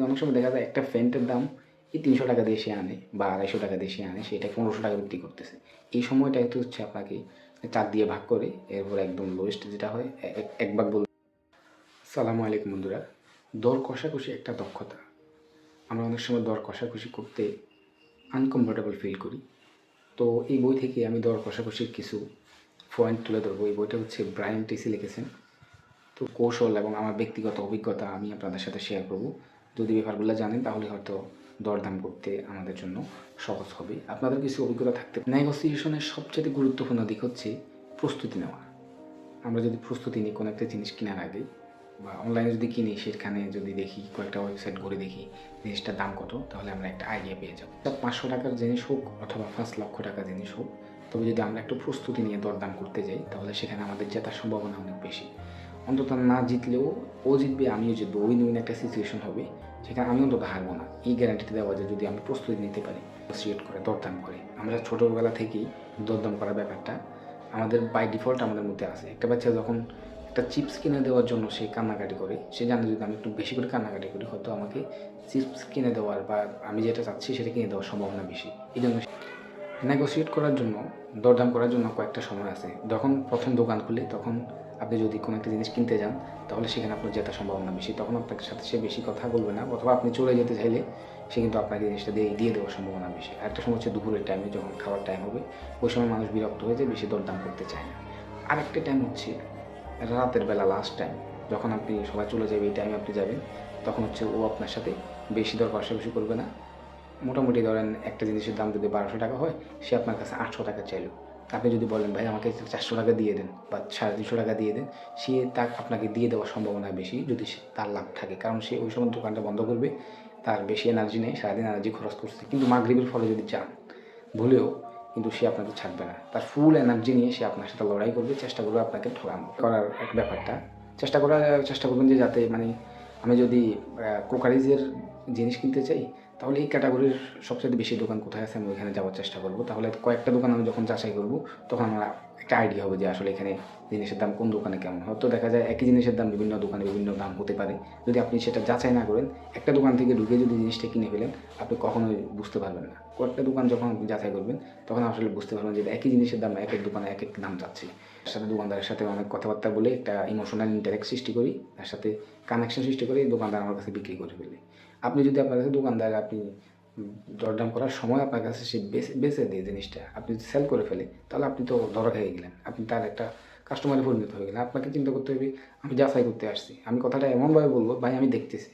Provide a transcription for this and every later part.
কিন্তু অনেক সময় দেখা যায় একটা ফ্যান্টের দাম এই তিনশো টাকা দিয়ে সে আনে বা আড়াইশো টাকা দিয়ে সে আনে সেটা পনেরোশো টাকা বিক্রি করতেছে। এই সময়টা একটু হচ্ছে আপনাকে চার দিয়ে ভাগ করে, এরপর একদম লোয়েস্ট যেটা হয় এক- ভাগ বল সালামু আলাইকুম বন্ধুরা। দর কষাকষি একটা দক্ষতা। আমরা অনেক সময় দর কষাকষি করতে আনকমফোর্টেবল ফিল করি। তো এই বই থেকে আমি দর কষাকষির কিছু পয়েন্ট তুলে ধরবো। এই বইটা হচ্ছে ব্রায়ান টিসি লিখেছেন। তো কৌশল এবং আমার ব্যক্তিগত অভিজ্ঞতা আমি আপনাদের সাথে শেয়ার করব। যদি ব্যাপারগুলো জানেন, তাহলে হয়তো দরদাম করতে আমাদের জন্য সহজ হবে। আপনাদের কিছু অভিজ্ঞতা থাকতে নেগোসিয়েশনের সবচেয়ে গুরুত্বপূর্ণ দিক হচ্ছে প্রস্তুতি নেওয়া। আমরা যদি প্রস্তুতি নিই, কোনো একটা জিনিস কেনার আগে, বা অনলাইনে যদি কিনি, সেখানে যদি দেখি, কয়েকটা ওয়েবসাইট ঘুরে দেখি, জিনিসটার দাম কত, তাহলে আমরা একটা আইডিয়া পেয়ে যাব। তা পাঁচশো টাকার জিনিস হোক, অথবা পাঁচ লক্ষ টাকার জিনিস হোক, তবে যদি আমরা একটু প্রস্তুতি নিয়ে দরদাম করতে যাই, তাহলে সেখানে আমাদের জেতার সম্ভাবনা অনেক বেশি। অন্তত না জিতলেও ও জিতবে, আমিও জিতবো। উইন উইন একটা সিচুয়েশন হবে সেখানে আমি অন্তত হারবো না। এই গ্যারান্টিতে দেওয়া যায় যদি আমি প্রস্তুতি নিতে পারি সিলেক্ট করে, দরদাম করে। আমরা ছোটোবেলা থেকেই দরদাম করার ব্যাপারটা আমাদের বাই ডিফল্ট আমাদের মধ্যে আছে। একটা বাচ্চা যখন একটা চিপস কিনে দেওয়ার জন্য সে কান্নাকাটি করে, সে জানে যদি আমি একটু বেশি করে কান্নাকাটি করি, হয়তো আমাকে চিপস কিনে দেওয়ার বা আমি যেটা চাচ্ছি সেটা কিনে দেওয়ার সম্ভাবনা বেশি। এই জন্য নেগোসিয়েট করার জন্য, দরদাম করার জন্য কয়েকটা সময় আছে। যখন প্রথম দোকান খুলে, তখন আপনি যদি কোনো একটা জিনিস কিনতে যান, তাহলে সেখানে আপনার জেতার সম্ভাবনা বেশি। তখন আপনার সাথে সে বেশি কথা বলবে না, অথবা আপনি চলে যেতে চাইলে সে কিন্তু আপনাকে জিনিসটা দিয়ে দিয়ে দেওয়ার সম্ভাবনা বেশি। আরেকটা সময় হচ্ছে দুপুরের টাইমে যখন খাওয়ার টাইম হবে, ওই সময় মানুষ বিরক্ত হয়ে যায়, বেশি দরদাম করতে চায় না। আরেকটা টাইম হচ্ছে রাতের বেলা লাস্ট টাইম যখন আপনি সবাই চলে যাবে, এই টাইমে আপনি যাবেন, তখন হচ্ছে ও আপনার সাথে বেশি দর কষাকষি করবে না। মোটামুটি ধরেন একটা জিনিসের দাম যদি বারোশো টাকা হয়, সে আপনার কাছে আটশো টাকা চাইলো। আপনি যদি বলেন, ভাই, আমাকে চারশো টাকা দিয়ে দেন বা সাড়ে তিনশো টাকা দিয়ে দেন, সে তা আপনাকে দিয়ে দেওয়ার সম্ভাবনা বেশি যদি তার লাভ থাকে। কারণ সে ওই সময় দোকানটা বন্ধ করবে, তার বেশি এনার্জি নেই, সারাদিন এনার্জি খরচ করছে। কিন্তু মাগরীবের ফলে যদি যান ভুলেও কিন্তু সে আপনাকে ছাড়বে না। তার ফুল এনার্জি নিয়ে সে আপনার সাথে লড়াই করবে, চেষ্টা করবে আপনাকে ঠকানো করার এক ব্যাপারটা। চেষ্টা করার, চেষ্টা করবেন যে যাতে মানে আমি যদি ক্রোকারিজের জিনিস কিনতে চাই তাহলে এই ক্যাটাগরির সবচেয়ে বেশি দোকান কোথায় আছে আমি ওইখানে যাওয়ার চেষ্টা করব। তাহলে কয়েকটা দোকান আমি যখন যাচাই করব, তখন আমার একটা আইডিয়া হবে যে আসলে এখানে জিনিসের দাম কোন দোকানে কেমন হয়তো দেখা যায় একই জিনিসের দাম বিভিন্ন দোকানে বিভিন্ন দাম হতে পারে। যদি আপনি সেটা যাচাই না করেন, একটা দোকান থেকে ঢুকে যদি জিনিসটা কিনে ফেলেন, আপনি কখনোই বুঝতে পারবেন না। কয়েকটা দোকান যখন যাচাই করবেন, তখন আসলে বুঝতে পারবেন যে একই জিনিসের দাম, এক এক দোকানে এক এক দাম যাচ্ছে। তার সাথে দোকানদারের সাথে অনেক কথাবার্তা বলে একটা ইমোশনাল ইন্টারেক্ট সৃষ্টি করি, তার সাথে কানেকশন সৃষ্টি করে, দোকানদার আমার কাছে বিক্রি করে ফেলে। আপনি যদি আপনার কাছে দোকানদার, আপনি দরদাম করার সময় আপনার কাছে সে বেচে বেচে দিয়ে জিনিসটা, আপনি যদি সেল করে ফেলে, তাহলে আপনি তো ধরা খেয়ে গেলেন। আপনি তার একটা কাস্টমারে পরিণত হয়ে গেলেন। আপনাকে চিন্তা করতে হবে, আমি যাচাই করতে আসছি। আমি কথাটা এমনভাবে বলব, ভাই, আমি দেখতেছি।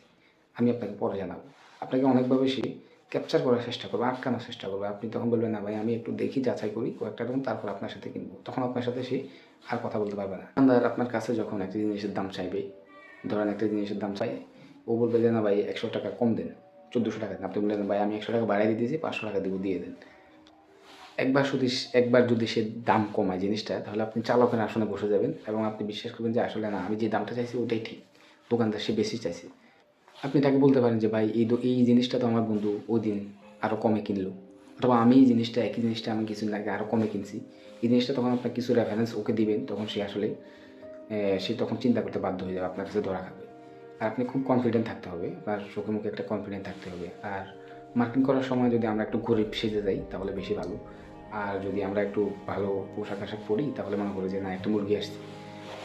আমি আপনাকে পরে জানাব। আপনাকে অনেকভাবে সে ক্যাপচার করার চেষ্টা করবে, আটকানোর চেষ্টা করবে। আপনি তখন বলবেন, না ভাই, আমি একটু দেখি, যাচাই করি কয়েকটা দোকান তারপর আপনার সাথে কিনবো। তখন আপনার সাথে সে আর কথা বলতে পারবে না। দোকানদার আপনার কাছে যখন একটা জিনিসের দাম চাইবে, ধরেন একটা জিনিসের দাম চাই, ও বলবে যে, না ভাই, একশো টাকা কম দেন, চোদ্দোশো টাকা দেন। আপনি বললেন, ভাই, আমি একশো টাকা বাড়াই দিতেছি, পাঁচশো টাকা দিব, দিয়ে দেন। একবার যদি একবার যদি সে দাম কমায় জিনিসটা, তাহলে আপনি চালকের আসনে বসে যাবেন এবং আপনি বিশ্বাস করবেন যে, আসলে না, আমি যে দামটা চাইছি, ওটাই ঠিক। দোকানদার সে বেশি চাইছে। আপনি তাকে বলতে পারেন যে, ভাই, এই এই জিনিসটা তো আমার বন্ধু ওই দিন আরও কমে কিনলো। অথবা, আমি এই জিনিসটা, একই জিনিসটা, আমি কিছুদিন আগে আরও কমে কিনছি। এই জিনিসটা তখন আপনার কিছু রেফারেন্স ওকে দিবেন, তখন সে আসলে সে তখন চিন্তা করতে বাধ্য হয়ে যাবে, আপনার কাছে ধরা খাবে। আর আপনি খুব কনফিডেন্ট থাকতে হবে, আপনার চোখে মুখে একটা কনফিডেন্ট থাকতে হবে। আর মার্কিং করার সময় যদি আমরা একটু গরিব সেজে যাই, তাহলে বেশি ভালো। আর যদি আমরা একটু ভালো পোশাক আশাক পরি, তাহলে মনে করি যে, না, একটা মুরগি আসছে,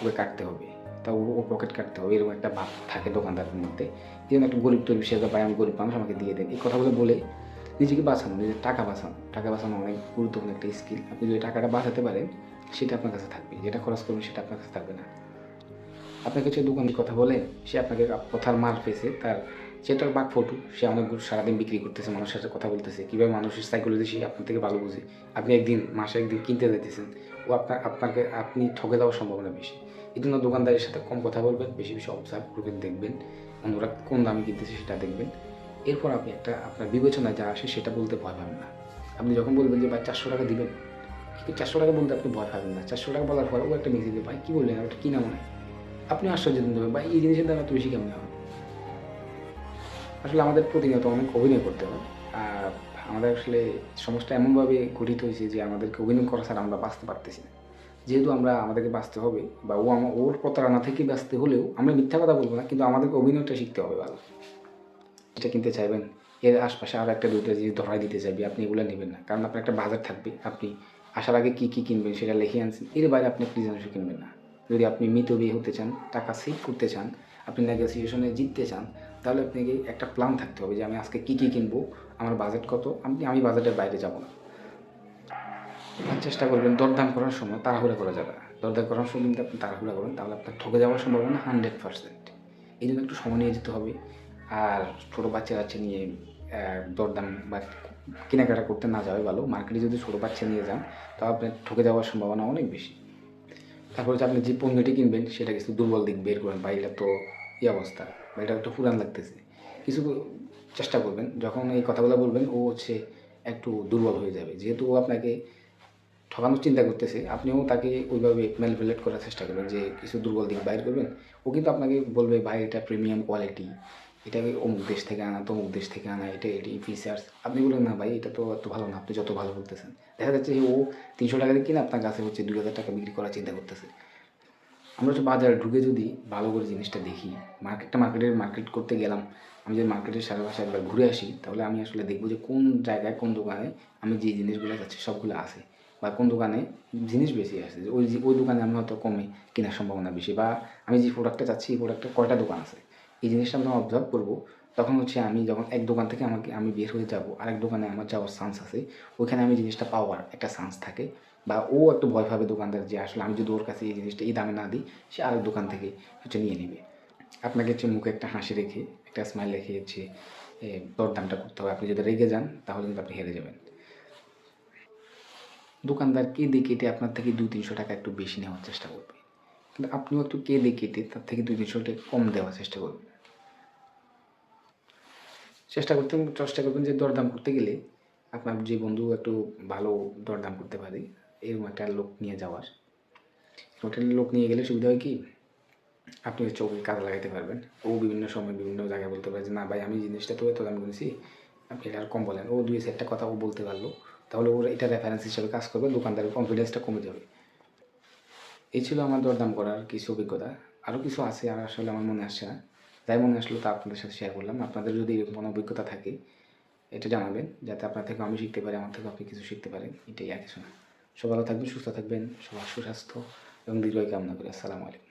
ওকে কাটতে হবে। তা ও পকেট কাটতে হবে, এরকম একটা ভাব থাকে দোকানদারের মধ্যে। এই জন্য একটা গরিব তৈরি সেজে পাই আমি গরিব মানুষ, আমাকে দিয়ে দেন এই কথাগুলো বলে নিজেকে বাঁচানো, নিজের টাকা বাঁচানো। টাকা বাঁচানো অনেক গুরুত্বপূর্ণ একটা স্কিল আপনি যদি টাকাটা বাঁচাতে পারেন, সেটা আপনার কাছে থাকবে। যেটা খরচ করবেন, সেটা আপনার কাছে থাকবে না। আপনার কাছে দোকানের কথা বলে, সে আপনাকে কথার মার পেয়েছে, তার সেটার বাক ফটো, সে অনেক সারাদিন বিক্রি করতেছে, মানুষের সাথে কথা বলতেছে। কীভাবে মানুষের সাইকোলজি সে আপনার থেকে ভালো বুঝে। আপনি একদিন, মাসে একদিন কিনতে যেতেছেন ও আপনার, আপনাকে, আপনি ঠকে দেওয়ার সম্ভাবনা বেশি। এই জন্য দোকানদারের সাথে কম কথা বলবেন, বেশি বেশি অবজার্ভ করবেন, দেখবেন, অন্যরা কোন দামে কিনতেছে সেটা দেখবেন। এরপর আপনি একটা, আপনার বিবেচনায় যা আসে সেটা বলতে ভয় পাবেন না। আপনি যখন বলবেন যে, ভাই, চারশো টাকা দিবেন। কিন্তু চারশো টাকা বলতে আপনি ভয় পাবেন না। চারশো টাকা বলার পর ও একটা মেসেজ দিয়ে, ভাই, কী বললেন? ওটা কী নাম হয় আপনি আশ্চর্য দেবেন বা এই জিনিসের দাম এত বেশি কেমন হবে? আসলে আমাদের প্রতিনিয়ত অনেক অভিনয় করতে হয়। আর আমাদের আসলে সমাজটা এমনভাবে গঠিত হয়েছে যে, আমাদেরকে অভিনয় করা ছাড়া আমরা বাঁচতে পারতেছি না। যেহেতু আমরা আমাদেরকে বাঁচতে হবে বা ও আমার ওর প্রতারণা থেকে বাঁচতে হলেও আমরা মিথ্যা কথা বলব না, কিন্তু আমাদেরকে অভিনয়টা শিখতে হবে ভালো। এটা কিনতে চাইবেন? এর আশপাশে আরও একটা দুটো জিনিস ধরাই দিতে চাইবে, আপনি এগুলো নেবেন না। কারণ আপনার একটা বাজার থাকবে, আপনি আসার আগে কী কী কিনবেন সেটা লিখে আনছেন, এর বাইরে আপনি প্লিজ অংশ কিনবেন না। যদি আপনি মৃত বিয়ে হতে চান, টাকা সেভ করতে চান, আপনি নেগোসিয়েশনে জিততে চান, তাহলে আপনাকে একটা প্ল্যান থাকতে হবে যে আমি আজকে কী কী কিনবো, আমার বাজেট কত আপনি আমি বাজেটের বাইরে যাব না। চেষ্টা করবেন দরদাম করার সময় তাড়াহুড়া করা যাবে না। দরদাম করার সময় যদি আপনি তাড়াহুড়া করেন, তাহলে আপনার ঠকে যাওয়ার সম্ভাবনা হান্ড্রেড পার্সেন্ট এই জন্য একটু সময় নিয়ে যেতে হবে। আর ছোটো বাচ্চা কাচ্চা নিয়ে দরদাম বা কেনাকাটা করতে না যাওয়াই ভালো। মার্কেটে যদি ছোটো বাচ্চা নিয়ে যান তাহলে আপনার ঠকে যাওয়ার সম্ভাবনা অনেক বেশি। তারপরে হচ্ছে আপনি যে পণ্যটি কিনবেন, সেটা কিছু দুর্বল দিক বের করেন বা এটা তো এই অবস্থা। বা এটা একটু পুরান লাগতেছে। কিছু চেষ্টা করবেন। যখন এই কথাগুলো বলবেন, ও হচ্ছে একটু দুর্বল হয়ে যাবে। যেহেতু ও আপনাকে ঠকানোর চিন্তা করতেছে, আপনিও তাকে ওইভাবে ম্যানিপুলেট করার চেষ্টা করবেন যে কিছু দুর্বল দিক বাইর করবেন। ও কিন্তু আপনাকে বলবে, ভাই, এটা প্রিমিয়াম কোয়ালিটি এটা অমুক দেশ থেকে আনা, তমুক দেশ থেকে আনা, এটা, এটি ফিচার্স আপনি বললেন, না, ভাই, এটা তো এত ভালো না, আপনি যত ভালো বলতেছেন। দেখা যাচ্ছে যে ও তিনশো টাকা দিয়ে কিনে আপনার কাছে হচ্ছে দুই হাজার টাকা বিক্রি করার চিন্তা করতেছে। আমরা হচ্ছে বাজারে ঢুকে যদি ভালো করে জিনিসটা দেখি মার্কেটটা মার্কেটের মার্কেট করতে গেলাম, আমি যদি মার্কেটের সারা একবার ঘুরে আসি, তাহলে আমি আসলে দেখব যে কোন জায়গায়, কোন দোকানে আমি যে জিনিসগুলো যাচ্ছি, সবগুলো আছে। বা কোন দোকানে জিনিস বেশি আছে ওই ওই দোকানে আমি হয়তো কমে কেনার সম্ভাবনা বেশি বা আমি যে প্রোডাক্টটা চাচ্ছি, এই প্রোডাক্টটা কয়টা দোকান আছে? এই জিনিসটা আমি অবজার্ভ করব, তখন হচ্ছে আমি যখন এক দোকান থেকে আমাকে, আমি বের হয়ে যাব, আরেক দোকানে আমার যাওয়ার চান্স আছে, ওইখানে আমি জিনিসটা পাওয়ার একটা চান্স থাকে বা ও একটু ভয় পাবে দোকানদার যে আসলে আমি যদি ওর কাছে এই জিনিসটা এই দামে না দিই, সে আরেক দোকান থেকে হচ্ছে নিয়ে নেবে। আপনাকে হচ্ছে মুখে একটা হাসি রেখে, একটা স্মাইল রেখে হচ্ছে দরদামটা করতে হবে। আপনি যদি রেগে যান, তাহলে কিন্তু আপনি হেরে যাবেন। দোকানদার কে দিয়ে কেটে আপনার থেকে দুই তিনশো টাকা একটু বেশি নেওয়ার চেষ্টা করবে? কিন্তু আপনিও একটু কে দিয়ে কেটে তার থেকে দুই তিনশো টাকা কম দেওয়ার চেষ্টা করবেন। চেষ্টা করতে চেষ্টা করবেন যে দরদাম করতে গেলে আপনার যে বন্ধু একটু ভালো দরদাম করতে পারে, এরকম একটা লোক নিয়ে যাওয়ার। হোটেলের লোক নিয়ে গেলে সুবিধা হয় কি? আপনি ওকে কাজে লাগাইতে পারবেন। ও বিভিন্ন সময় বিভিন্ন জায়গায় বলতে পারে যে, না ভাই, আমি জিনিসটা তো এত দাম কিনেছি। আপনি এটা আর কম বলেন। ও দুই চারটা কথা ও বলতে পারল। তাহলে ওর এটা রেফারেন্স হিসাবে কাজ করবে, দোকানদারের কনফিডেন্সটা কমে যাবে। এই ছিল আমার দরদাম করার কিছু অভিজ্ঞতা। আরও কিছু আছে আর আসলে আমার মনে আসছে না। যাই মনে আসলো তা আপনাদের সাথে শেয়ার করলাম। আপনাদের যদি এরকম কোনো অভিজ্ঞতা থাকে, এটা জানাবেন, যাতে আপনার থেকে আমি শিখতে পারি, আমার থেকে আপনি কিছু শিখতে পারেন। এটাই আর কিছু না। সব ভালো থাকবেন, সুস্থ থাকবেন, সবার সুস্বাস্থ্য এবং দীর্ঘায়ু কামনা করি। আসসালামু আলাইকুম।